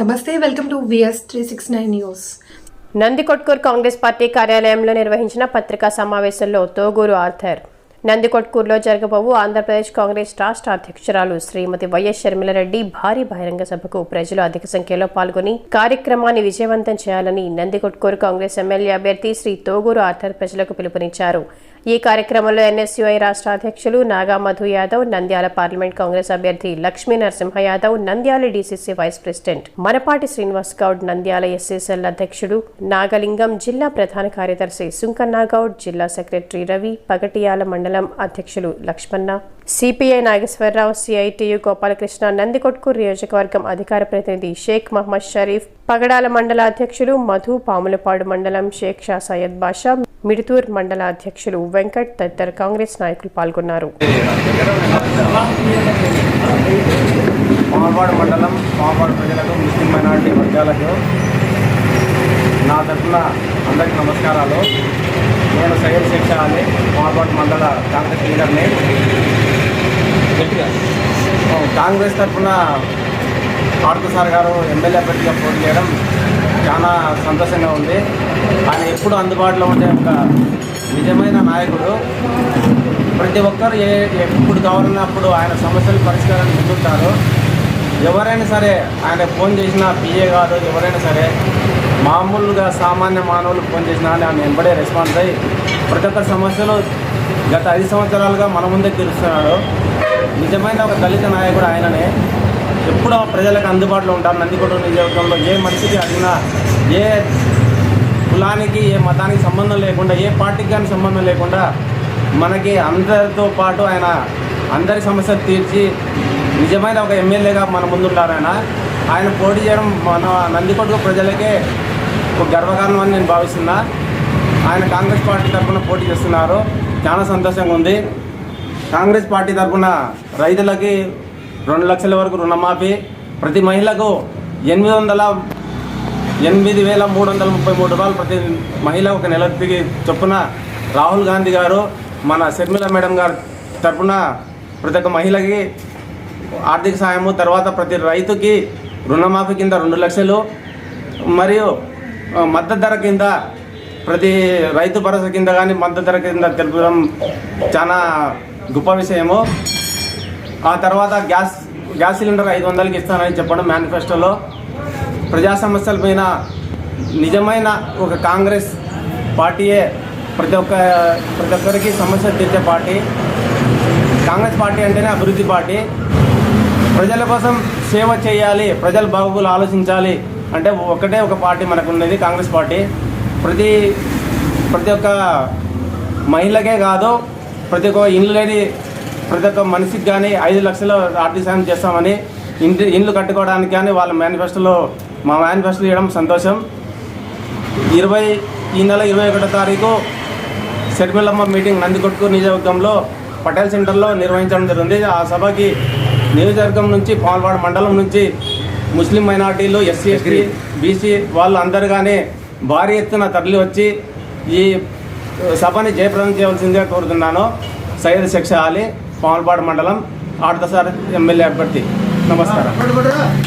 నమస్తే welcome to VS three six nine news Nandikotkur Congress party కార్యాలయంలో నిర్వహించిన పత్రికా సమావేశంలో తోగూరు ఆర్థర్. నందికొట్కూరులో జరగబోవు ఆంధ్రప్రదేశ్ కాంగ్రెస్ రాష్ట్ర అధ్యక్షురాలు శ్రీమతి వైఎస్ షర్మిలారెడ్డి భారీ బహిరంగ సభకు ప్రజలు అధిక సంఖ్యలో పాల్గొని కార్యక్రమాన్ని విజయవంతం చేయాలని నందికొట్కూరు కాంగ్రెస్ ఎమ్మెల్యే అభ్యర్థి శ్రీ తోగూరు ఆర్థర్ ప్రజలకు పిలుపునిచ్చారు. ఈ కార్యక్రమంలో ఎన్ఎస్యుఐ రాష్ట్ర అధ్యక్షులు నాగా మధు యాదవ్ నంద్యాల పార్లమెంట్ కాంగ్రెస్ అభ్యర్థి Lakshmi Narasimha Yadav Nandyal DCC vice president Manapati Srinivas Goud Nandyal SSL అధ్యక్షుడు నాగలింగం జిల్లా ప్రధాన కార్యదర్శి సుంకన్నాగౌడ్ జిల్లా సెక్రటరీ రవి పగటియాల మండలం అధ్యక్షులు లక్ష్మణ సిపిఐ నాగేశ్వరరావు సిఐటియు గోపాలకృష్ణ నందికొట్కూరు నియోజకవర్గం అధికార ప్రతినిధి షేక్ మహమ్మద్ షరీఫ్ పగడాల మండల అధ్యక్షులు మధు పాములపాడు మండలం షేక్ షా సయ్యద్ బాషా మిడుతూర్ మండల అధ్యక్షులు వెంకట్ తదితర కాంగ్రెస్ నాయకులు పాల్గొన్నారు. పాల్వాడు మండలం పాల్వాడు ప్రజలకు ముస్లిం మైనార్టీ వర్గాలకు నా తరఫున అందరికీ నమస్కారాలు. నేను సయ్యద్ శిక్ష అని పాల్వాడు మండల కాంగ్రెస్ లీడర్ని కాంగ్రెస్ తరఫున పార్థ సార్ గారు ఎమ్మెల్యే అభ్యర్థిగా పోటీ చేయడం చాలా సంతోషంగా ఉంది. ఆయన ఎప్పుడు అందుబాటులో ఉండే ఒక నిజమైన నాయకుడు. ప్రతి ఒక్కరు ఏ ఎప్పుడు కావాలన్నప్పుడు ఆయన సమస్యలు పరిష్కారాన్ని ముందుంటారు. ఎవరైనా సరే ఆయన ఫోన్ చేసినా పిఏ కాదు ఎవరైనా సరే మామూలుగా సామాన్య మానవులు ఫోన్ చేసినా అని ఆయన వెంబడే రెస్పాన్స్ అయ్యి ప్రతి ఒక్క సమస్యలు గత ఐదు సంవత్సరాలుగా మన ముందే తీరుస్తున్నాడు. నిజమైన ఒక దళిత నాయకుడు ఆయననే. ఎప్పుడూ ప్రజలకు అందుబాటులో ఉంటారు. నందికొండ నియోజకవర్గంలో ఏ మనిషికి అడిగినా ఏ కులానికి ఏ మతానికి సంబంధం లేకుండా ఏ పార్టీకి కానీ సంబంధం లేకుండా మనకి అందరితో పాటు ఆయన అందరి సమస్యలు తీర్చి నిజమైన ఒక ఎమ్మెల్యేగా మన ముందున్నారు ఆయన. ఆయన పోటీ చేయడం మన నందికొట్టు ప్రజలకే ఒక గర్వకారణం అని నేను భావిస్తున్నా. ఆయన కాంగ్రెస్ పార్టీ తరఫున పోటీ చేస్తున్నారు. చాలా సంతోషంగా ఉంది. కాంగ్రెస్ పార్టీ తరఫున రైతులకి రెండు లక్షల వరకు రుణమాఫీ. ప్రతి మహిళకు ఎనిమిది వందల ఎనిమిది వేల మూడు వందల ముప్పై మూడు రూపాయలు ప్రతి మహిళ ఒక నెల తిరిగి చొప్పున. రాహుల్ గాంధీ గారు మన శర్మిల మేడం గారు తరఫున ప్రతి ఒక్క మహిళకి ఆర్థిక సాయము తర్వాత ప్రతి రైతుకి రుణమాఫీ కింద రెండు లక్షలు. మరియు మద్దతు ధర కింద ప్రతి రైతు భరోసా కింద కానీ మద్దతు ధర కింద తెలుపడం చాలా గొప్ప విషయము. ఆ తర్వాత గ్యాస్ గ్యాస్ సిలిండర్ ఐదు వందలకి ఇస్తానని చెప్పడం మేనిఫెస్టోలో ప్రజా సమస్యల పైన నిజమైన ఒక కాంగ్రెస్ పార్టీయే ప్రతి ఒక్క ప్రతి ఒక్కరికి సమస్య తీర్చే పార్టీ. కాంగ్రెస్ పార్టీ అంటేనే అభివృద్ధి పార్టీ. ప్రజల కోసం సేవ చేయాలి ప్రజల బాగోగులు ఆలోచించాలి అంటే ఒకటే ఒక పార్టీ మనకు ఉన్నది కాంగ్రెస్ పార్టీ. ప్రతి ప్రతి ఒక్క మహిళకే కాదు ప్రతి ఒక్క ఇండ్లు లేని ప్రతి ఒక్క మనిషికి కానీ ఐదు లక్షల ఆర్థిక సాయం చేస్తామని ఇంటి ఇండ్లు కట్టుకోవడానికి కానీ వాళ్ళ మేనిఫెస్టోలో మా మేనిఫెస్టో ఇవ్వడం సంతోషం. ఇరవై ఈ నెల ఇరవై ఒకటో తారీఖు షర్మిలమ్మ మీటింగ్ నందికొట్కూరు నియోజకవర్గంలో పటేల్ సెంటర్లో నిర్వహించడం జరిగింది ఆ సభకి నియోజకవర్గం నుంచి పాల్వాడ మండలం నుంచి ముస్లిం మైనార్టీలు ఎస్సీ ఎస్టీ బీసీ వాళ్ళు అందరు కానీ భారీ ఎత్తున తరలి వచ్చి ఈ సభని జయప్రదం చేయవలసిందిగా కోరుతున్నాను. సయ్యద్ శిక్ష అలీ పాల్వాడ మండలం ఆడదసారి ఎమ్మెల్యే అభ్యర్థి. నమస్కారం.